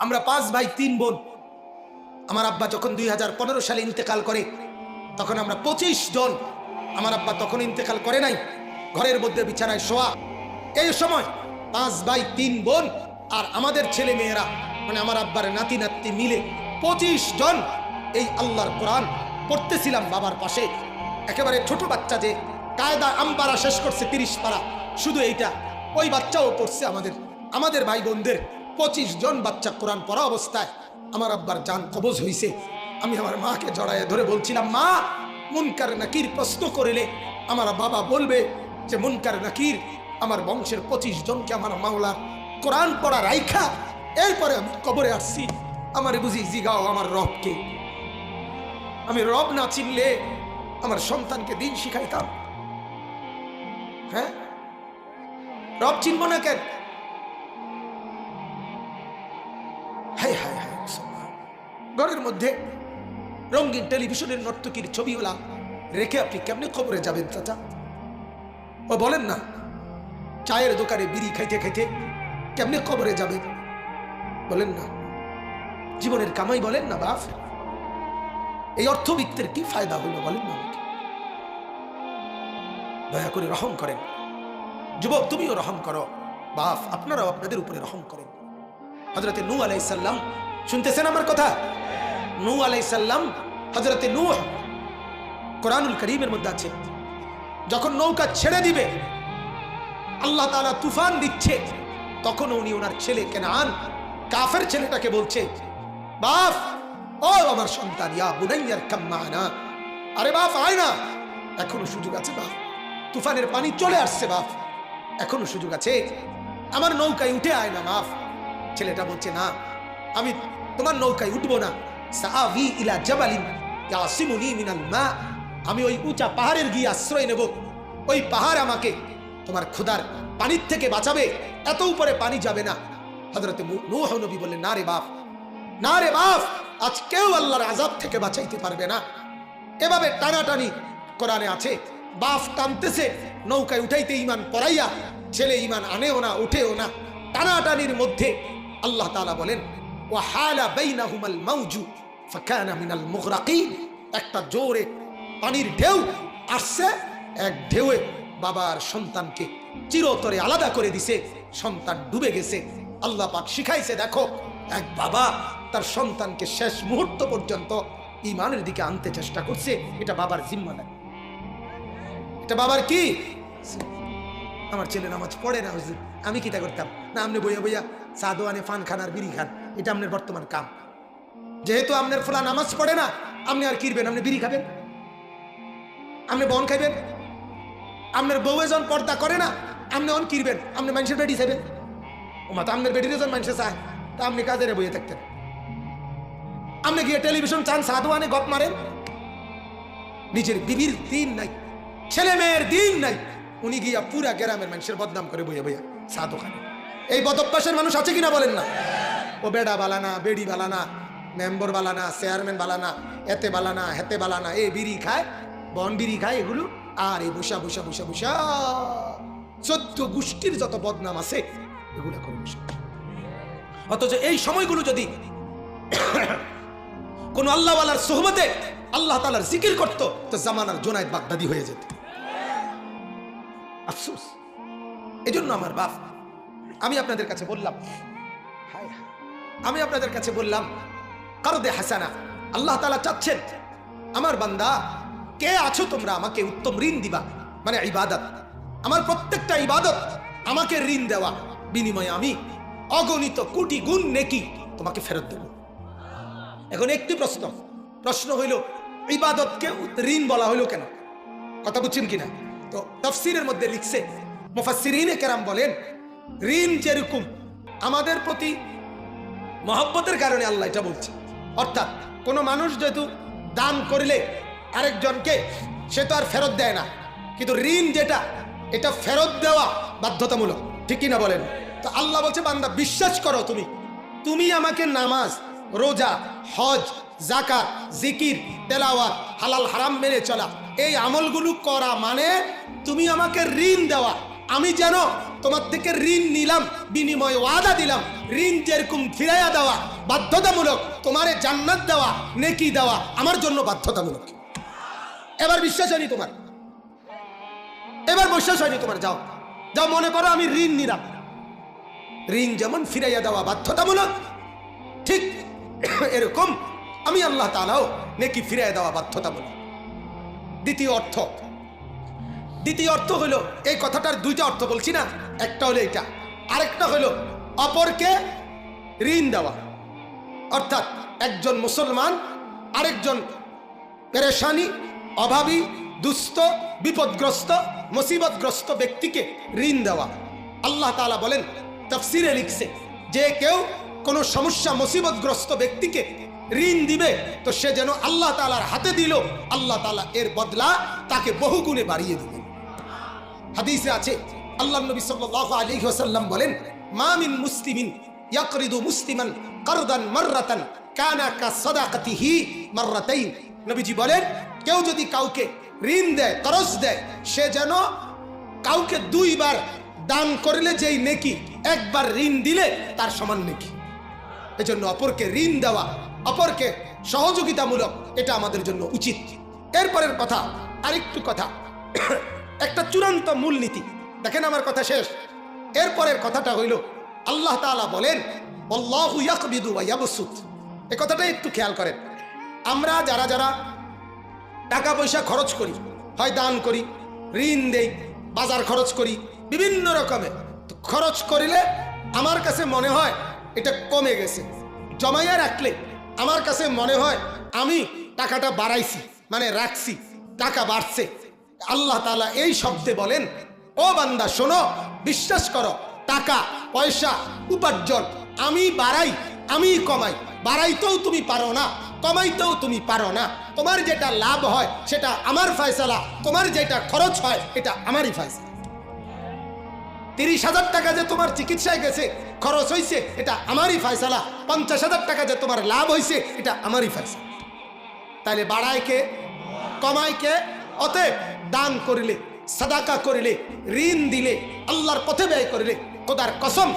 আমরা পাঁচ ভাই, তিন বোন। আমার আব্বা যখন দুই হাজার পনেরো সালে ইন্তেকাল করে, তখন আমরা পঁচিশ জন। আমার আব্বা তখন ইন্তেকাল করে নাই। ঘরের মধ্যে বিছানায় শোয়া। এই সময় পাঁচ ভাই, তিন বোন আর আমাদের ছেলে মেয়েরা মানে আমার আব্বার নাতি নাতি মিলে পঁচিশ জন এই আল্লাহর কোরআন পড়তেছিলাম বাবার পাশে। একেবারে ছোট বাচ্চা যে কায়দা আমপারা শেষ করছে তিরিশ পারা শুধু এইটা, ওই বাচ্চাও পড়ছে আমাদের আমাদের ভাই বোনদের। পঁচিশ জন বাচ্চা কোরআন পড়া অবস্থায় আমার আব্বার যান কবজ হইছে। আমি আমার মাকে জড়াইয়ে ধরে বলছিলাম, মা, মুনকার নাকির প্রশ্ন করিলে আমার বাবা বলবে যে, মুনকার নাকির আমার বংশের পঁচিশ জনকে আমার মাওলার কোরআন পড়া রাইখা। এরপরে আমি কবরে আসছি। আমার বুঝি জিগাও আমার রবকে। আমি রব না চিনলে আমার সন্তানকে দিন শিখাইতাম। হ্যাঁ? রব চিনব না কেন? ঘরের মধ্যে রঙিন টেলিভিশনের নর্তকীর ছবিওয়ালা রেখে আপনি কেমনে খবরে যাবেন, চাচা? ও বলেন না, চায়ের দোকানে বিড়ি খাইতে খাইতে কেমনে খবরে যাবেন বলেন না। জীবনের কামাই বলেন না, বাপ। এই অর্থবিত্তের কি ফায়দা হলো, বলেন না দয়া করে রহম করেন। যুবক, তুমিও রহম করো। বাপ, আপনারাও আপনাদের উপরে রহম করেন। হজরতে নু আলাইসাল্লাম শুনতেছেন আমার কথা? নূ আলাইসাল্লাম হজরতে নূ কোরআনুল করিমের মধ্যে আছে। যখন নৌকা ছেড়ে দিবে, আল্লাহ তালা তুফান দিচ্ছে, তখন উনি ওনার ছেলে কেনান, কাফের ছেলেটাকে বলছে, বাপ, ও আমার সন্তান, ইয়া বুনাইয়ার কাম্মানা। আরে বাপ, আয় না। এখনও সুযোগ আছে বাপ। তুফানের পানি চলে আসছে বাপ। এখনও সুযোগ আছে। আমার নৌকায় উঠে আয় না বাপ। ছেলেটা বলছে, না, আমি তোমার নৌকায় উঠবো না। সাআবি ইলা জাবালিন ইয়াসিমুনি মিনাল মা। আমি ওই উঁচা পাহাড়ের গিয়ে আশ্রয় নেব। ওই পাহাড় আমাকে তোমার খোদার পানির থেকে বাঁচাবে। এত উপরে পানি যাবে না। হযরতে নূহ নবী বললেন, না রে বাপ, না রে বাপ, আজ কেউ আল্লাহর আজাব থেকে বাঁচাইতে পারবে না। এভাবে টানাটানি কোরআনে আছে, বাপ টানতেছে, নৌকায় উঠাইতে ইমান পড়াইয়া ছেলে ইমান আনেও না, উঠেও না। টানাটানির মধ্যে আল্লাহ তাআলা বলেন, ওয়া হালা বাইনাহুমাল মাউজু। মিনাল মুগরাকিন। একটা জোরে পানির ঢেউ আসছে, এক ঢেউয়ে বাবার সন্তানকে চিরতরে আলাদা করে দিছে, সন্তান ডুবে গেছে। আল্লাহ পাক শিখাইছে, দেখো, এক বাবা তার সন্তানকে শেষ মুহূর্ত পর্যন্ত ইমানের দিকে আনতে চেষ্টা করছে, এটা বাবার জিম্মাদারি এটা বাবার কি? আমার ছেলে নামাজ পড়ে না, হুজুর। আমি কিটা করতাম? না, আপনি বইয়া বইয়া সাদো আনে ফান খান আর বিড়ি খান, এটা আপনার বর্তমান কাম। যেহেতু আপনার ফোলা নামাজ পড়ে না, আপনি আর কিরবেন? আপনি বিড়ি খাবেন? আপনি বন খাইবেন? আপনার বউ এজন পর্দা করে না, আপনি অন কিরবেন? আপনি মানুষের বেডি চাইবেন? ও তো আপনার বেডির এজন মানুষের চায়। তা আপনি কাজের বইয়ে থাকতেন। আপনি গিয়ে টেলিভিশন চান সাধু আনে গপ মারেন। নিজের বিবির দিন নাই, ছেলে মেয়ের দিন নাই। উনি গিয়া পুরা গ্রামের মানুষের বদনাম করে বইয়া বইয়া সাধু খানে এই বদভ্যাসের মানুষ আছে কিনা বলেন না? ও বেডা বালানা বেডি বালানা মেম্বর বালানা চেয়ারম্যান বালানা এতে বালানা হেতে বালানা এ বিড়ি খায়, বন বিড়ি খায় এগুলো, আর এই বসা বসা বসা বসা, চোদ্দ গোষ্ঠীর যত বদনাম আছে, এগুলো বসে অথচ এই সময়গুলো যদি কোন আল্লাহওয়ালার সোহবতে আল্লাহ তালার জিকির করত, তো জামানার জোনায়দ বাগদাদি হয়ে যেত আফসোস এই জন্য আমার বাপ, আমি আপনাদের কাছে বললাম। আমি আপনাদের কাছে বললাম কারদে হাসানা, আল্লাহ তালা চাচ্ছেন, আমার বান্দা, কে আছো তোমরা আমাকে উত্তম ঋণ দিবা? মানে ইবাদত। আমার প্রত্যেকটা ইবাদত আমাকে ঋণ দেওয়া। বিনিময়ে আমি অগণিত কোটি গুণ নেকি তোমাকে ফেরত দেব। এখন একটি প্রশ্ন। প্রশ্ন হইল, ইবাদতকে ঋণ বলা হইল কেন? কথা বুঝছেন কিনা? তো তফসিরের মধ্যে লিখছে, মুফাসসিরিনে কেরাম বলেন, ঋণ যেরকম আমাদের প্রতি মহব্বতের কারণে আল্লাহ এটা বলছে। অর্থাৎ কোনো মানুষ যেহেতু দান করলে আরেকজনকে, সে তো আর ফেরত দেয় না। কিন্তু ঋণ যেটা, এটা ফেরত দেওয়া বাধ্যতামূলক। ঠিক কিনা বলেন? তো আল্লাহ বলছে, বান্দা, বিশ্বাস করো তুমি। তুমি আমাকে নামাজ, রোজা, হজ জাকাত জিকির, তেলাওয়াত, হালাল হারাম মেনে চলা, এই আমলগুলো করা মানে তুমি আমাকে ঋণ দেওয়া। আমি যেন তোমার থেকে ঋণ নিলাম, বিনিময় ওয়াদা দিলাম, ঋণ যেরকম ফিরাইয়া দেওয়া বাধ্যতামূলক তোমারে জান্নাত দেওয়া, নেকি দেওয়া আমার জন্য বাধ্যতামূলক। এবার বিশ্বাস হয়নি তোমার। এবার বিশ্বাস হয়নি তোমার, যাও। যাও, মনে করো আমি ঋণ নিলাম। ঋণ যেমন ফিরাইয়া দেওয়া বাধ্যতামূলক, ঠিক এরকম আমি আল্লাহ তালাও নেকি ফিরাইয়া দেওয়া বাধ্যতামূলক। দ্বিতীয় অর্থ। দ্বিতীয় অর্থ হলো, এই কথাটার দুইটা অর্থ বলছি না, একটা হলো এটা আরেকটা হলো অপরকে ঋণ দেওয়া। অর্থাৎ একজন মুসলমান, আরেকজন পেরেশানি, অভাবী, দুস্থ, বিপদগ্রস্ত, মুসিবতগ্রস্ত ব্যক্তিকে ঋণ দেওয়া। আল্লাহ তাআলা বলেন, তফসিরে লিখছে, যে কেউ কোনো সমস্যা, মুসিবতগ্রস্ত ব্যক্তিকে ঋণ দিবে, তো সে যেন আল্লাহ তাআলার হাতে দিল, আল্লাহ তালা এর বদলা তাকে বহুগুণে বাড়িয়ে দিবেন। হাদিসে আছে, আল্লাহ নবী সাল্লাল্লাহু আলাইহি ওয়াসাল্লাম বলেন মামিন মুসলিমিন ইয়াকরিদু মুসলিমান কারদান মাররাতান কানা কা সাদাকাতিহি মাররাতাইন। নবীজি বলেন, কেউ যদি কাউকে ঋণ দেয় করজ দেয়, সে যেন কাউকে দুইবার দান করলে যেই নেকি, একবার ঋণ দিলে তার সমান নেকি। এজন্য অপরকে ঋণ দেওয়া, অপরকে সহযোগিতামূলক, এটা আমাদের জন্য উচিত। এরপরের কথা, আরেকটু কথা। একটা চূড়ান্ত মূলনীতি। দেখেন আমার কথা শেষ। এরপরের কথাটা হইল আল্লাহ তাআলা বলেন ইয়াবসুত। এই কথাটা একটু খেয়াল করেন। আমরা যারা যারা টাকা পয়সা খরচ করি, হয় দান করি, ঋণ দেই, বাজার খরচ করি, বিভিন্ন রকমের খরচ করিলে আমার কাছে মনে হয় এটা কমে গেছে। জমাইয়া রাখলে আমার কাছে মনে হয় আমি টাকাটা বাড়াইছি মানে রাখছি, টাকা বাড়ছে। আল্লাহ তাআলা এই শব্দে বলেন, ও বান্দা, শোনো, বিশ্বাস করো টাকা, পয়সা, উপার্জন। আমি বাড়াই, আমি কমাই। বাড়াইতেও তুমি পারো না, কমাইতেও তুমি পারো না। তোমার যেটা লাভ হয়, সেটা আমার ফয়সালা। তোমার যেটা খরচ হয়, এটা আমারই ফয়সালা। তিরিশ হাজার টাকা যে তোমার চিকিৎসায় গেছে, খরচ হয়েছে এটা আমারই ফয়সালা। পঞ্চাশ হাজার টাকা যে তোমার লাভ হয়েছে এটা আমারই ফয়সালা। তাহলে বাড়ায় কে? কমায় কে? অতএব দান করিলে, সাদাকা করিলে, ঋণ দিলে, আল্লাহর পথে ব্যয় করিলে খোদার কসম